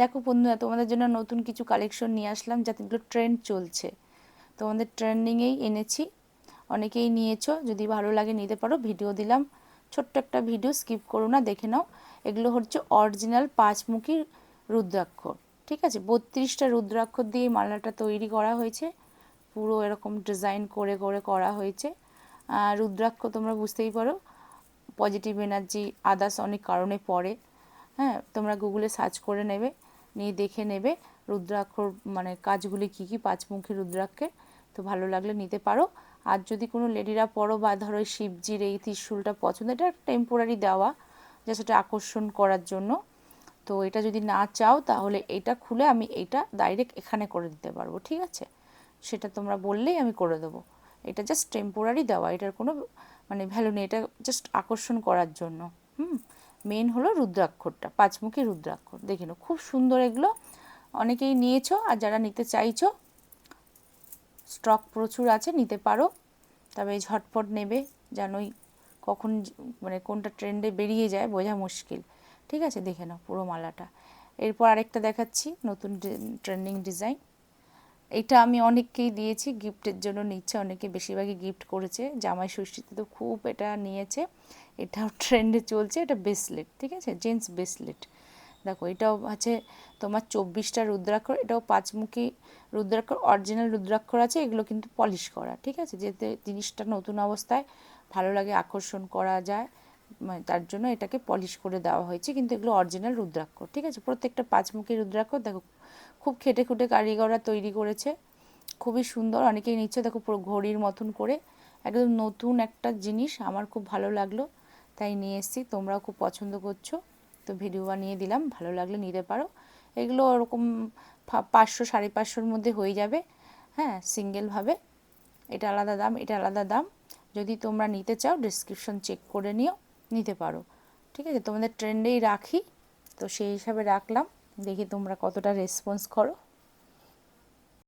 দেখো বন্ধুরা, তোমাদের জন্য নতুন কিছু কালেকশন নিয়ে আসলাম যাতে এগুলো ট্রেন্ড চলছে। তোমাদের ট্রেন্ডিংয়েই এনেছি। অনেকেই নিয়েছো, যদি ভালো লাগে নিতে পারো ভিডিও দিলাম। ছোট্ট একটা ভিডিও স্কিপ করো না, দেখে নাও। এগুলো হচ্ছে অরিজিনাল পাঁচমুখী রুদ্রাক্ষ, ঠিক আছে? বত্রিশটা রুদ্রাক্ষ দিয়ে মালাটা তৈরি করা হয়েছে। পুরো এরকম ডিজাইন করে করে করা হয়েছে। রুদ্রাক্ষ তোমরা বুঝতেই পারো পজিটিভ এনার্জি আদার্স অনেক কারণে পড়ে। হ্যাঁ তোমরা গুগলে সার্চ করে নেবে, নিয়ে দেখে নেবে রুদ্রাক্ষর মানে কাজগুলি কী কী পাঁচমুখী রুদ্রাক্ষের, তো ভালো লাগলে নিতে পারো। আর যদি কোনো লেডিরা পড়ো বা ধরো শিবজির এই ত্রিশুলটা পছন্দ, এটা টেম্পোরারি দেওয়া যা সেটা আকর্ষণ করার জন্য। তো এটা যদি না চাও, তাহলে এটা খুলে আমি এটা ডাইরেক্ট এখানে করে দিতে পারব, ঠিক আছে? সেটা তোমরা বললেই আমি করে দেবো। এটা জাস্ট টেম্পোরারি দেওয়া, এটার কোনো মানে ভ্যালু নেই, এটা জাস্ট আকর্ষণ করার জন্য। হুম? মেন হলো রুদ্রাক্ষরটা, পাঁচমুখী রুদ্রাক্ষর। দেখে নাও, খুব সুন্দর এগুলো। অনেকেই নিয়েছো আর যারা নিতে চাইছো স্টক প্রচুর আছে, নিতে পারো। তবে ঝটপট নেবে জানোই কখন মানে কোনটা ট্রেন্ডে বেরিয়ে যায়, বোঝা মুশকিল। ঠিক আছে, দেখে নাও পুরো মালাটা। এরপর আরেকটা দেখাচ্ছি, নতুন ট্রেন্ডিং ডিজাইন এটা আমি অনেককেই দিয়েছি, গিফটের জন্য নিচ্ছে, অনেকে বেশিরভাগই গিফট করেছে। জামাই ষষ্ঠীতে তো খুব এটা নিয়েছে। এটাও ট্রেন্ডে চলছে, এটা ব্রেসলেট ঠিক আছে? জেন্টস ব্রেসলেট দেখো, এটাও আছে তোমার চব্বিশটা রুদ্রাক্ষর এটাও পাঁচমুখী রুদ্রাক্ষর অরিজিনাল রুদ্রাক্ষর আছে, এগুলো কিন্তু পলিশ করা, ঠিক আছে? যাতে জিনিসটা নতুন অবস্থায় ভালো লাগে, আকর্ষণ করা যায়। মানে তার জন্য এটাকে পলিশ করে দেওয়া হয়েছে। কিন্তু এগুলো অরিজিনাল রুদ্রাক্ষর ঠিক আছে? প্রত্যেকটা পাঁচমুখী রুদ্রাক্ষর দেখো, খুব খেটে খুটে কারিগররা তৈরি করেছে। খুবই সুন্দর, অনেকেই নিচ্ছে, দেখো, পুরো ঘড়ির মতন করে। একদম নতুন একটা জিনিস, আমার খুব ভালো লাগল। তাই নিয়ে এসেছি, তোমরাও খুব পছন্দ করছ। তো ভিডিও বানিয়ে দিলাম, ভালো লাগলে নিতে পারো। এগুলো ওরকম পাঁচশো, সাড়ে পাঁচশোর মধ্যে হয়ে যাবে। হ্যাঁ সিঙ্গেলভাবে এটা আলাদা দাম, এটা আলাদা দাম। যদি তোমরা নিতে চাও ডিসক্রিপশন চেক করে নিও। নিতে পারো। ঠিক আছে? তোমাদের ট্রেন্ডেই রাখি। তো সেই হিসাবে রাখলাম। দেখি তোমরা কতটা রেসপন্স করো।